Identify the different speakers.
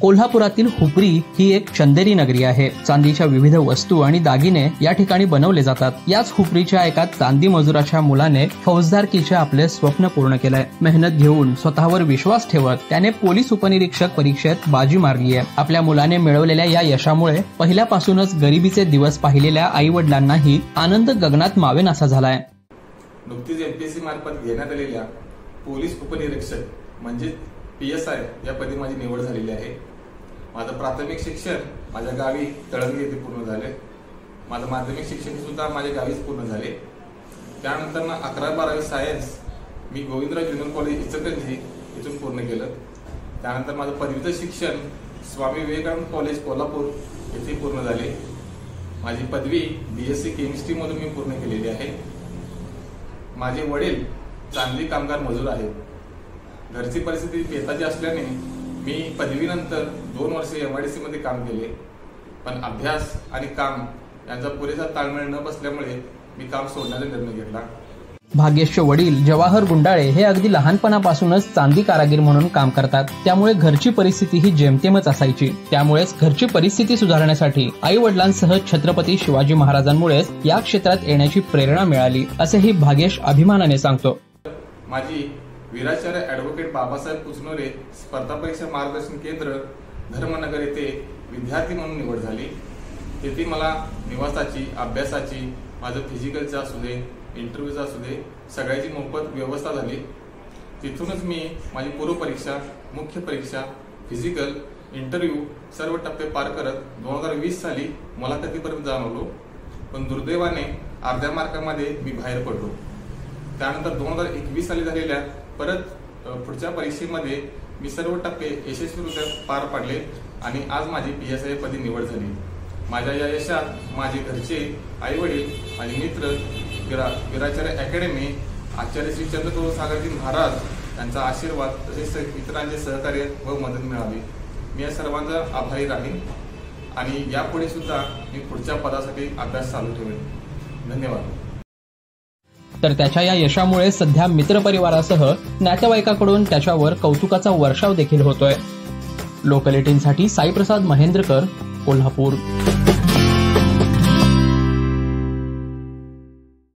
Speaker 1: कोल्हापुरातील हुपरी ही एक चंदेरी नगरी आहे. चांदीच्या विविध वस्तू आणि दागिने या ठिकाणी बनवले जातात. याच हुपरीच्या एका चांदी मजुराच्या मुलाने फौजदारकीचे आपले स्वप्न पूर्ण केलंय. मेहनत घेऊन स्वतःवर विश्वास ठेवत त्याने पोलीस उपनिरीक्षक परीक्षेत बाजी मारली आहे. आपल्या मुलाने मिळवलेल्या या यशामुळे पहिल्यापासूनच गरिबीचे दिवस पाहिलेल्या आई वडिलांनाही आनंद गगनात मावेनासा झालाय.
Speaker 2: नुकतीच एमपीएससी मार्फत घेण्यात आलेल्या पोलीस उपनिरीक्षक म्हणजे पी एस आय या पदी माझी निवड झालेली आहे. माझं प्राथमिक शिक्षण माझ्या गावी तळंगी येथे पूर्ण झाले. माझं माध्यमिक शिक्षण सुद्धा माझ्या गावीच पूर्ण झाले. त्यानंतर ना अकरा बारावी सायन्स मी गोविंदराव ज्युनियर कॉलेज इचकंजी इथून पूर्ण केलं. त्यानंतर माझं पदवीचं शिक्षण स्वामी विवेकानंद कॉलेज कोल्हापूर येथे पूर्ण झाले. माझी पदवी बी एस सी केमिस्ट्रीमधून मी पूर्ण केलेली आहे. माझे वडील चांगली कामगार मजूर आहेत. घरची परिस्थिती बेताची असल्याने मी पदवीनंतर दोन वर्ष एम आय डी सी मध्ये काम केले. पण अभ्यास आणि काम यांचा पुरेसा ताळमेळ न बसल्यामुळे मी काम सोडण्याचा निर्णय घेतला.
Speaker 1: भाग्येशचे वडील जवाहर गुंडाळे हे अगदी लहानपणापासूनच चांदी कारागीर म्हणून काम करतात. त्यामुळे घरची परिस्थिती ही जेमतेमच असायची. त्यामुळेच घरची परिस्थिती सुधारण्यासाठी आई वडिलांसह छत्रपती शिवाजी महाराजांमुळेच या क्षेत्रात येण्याची प्रेरणा मिळाली असेही भाग्येश अभिमानाने सांगतो.
Speaker 2: माझी वीराचार्य ऍडव्होकेट बाबासाहेब कुचनोरे स्पर्धा परीक्षा मार्गदर्शन केंद्र धर्मनगर येथे विद्यार्थी म्हणून निवड झाली. तेथे मला निवासाची अभ्यासाची माझं फिजिकलचं असू दे इंटरव्ह्यूचं असू दे सगळ्याची मोफत व्यवस्था झाली. तिथूनच मी माझी पूर्वपरीक्षा मुख्य परीक्षा फिजिकल इंटरव्ह्यू सर्व टप्पे पार करत दोन हजार वीस साली मुलाखतीपर्यंत जाणवलो. पण दुर्दैवाने अर्ध्या मार्कामध्ये मी बाहेर पडलो. त्यानंतर दोन हजार एकवीस साली झालेल्या परत पुढच्या परीक्षेमध्ये मी सर्व टप्पे यशस्वीरित्या पार पाडले आणि आज माझी पी एस आय पदी निवड झाली. माझ्या या यशात माझे घरचे आई वडील मित्र विरा विराचार्य अकॅडमी आचार्य श्री चंद्रप्रभू सागरजी महाराज यांचा आशीर्वाद तसेच इतरांचे सहकार्य व मदत मिळावी. मी या सर्वांचा आभारी राहीन आणि यापुढे सुद्धा मी पुढच्या पदासाठी अभ्यास चालू ठेवेन. धन्यवाद.
Speaker 1: तर त्याच्या या यशामुळे सध्या मित्रपरिवारासह नातेवाईकाकडून त्याच्यावर कौतुकाचा वर्षाव देखील होतोय. लोकलेटीनसाठी साईप्रसाद महेंद्रकर कोल्हापूर.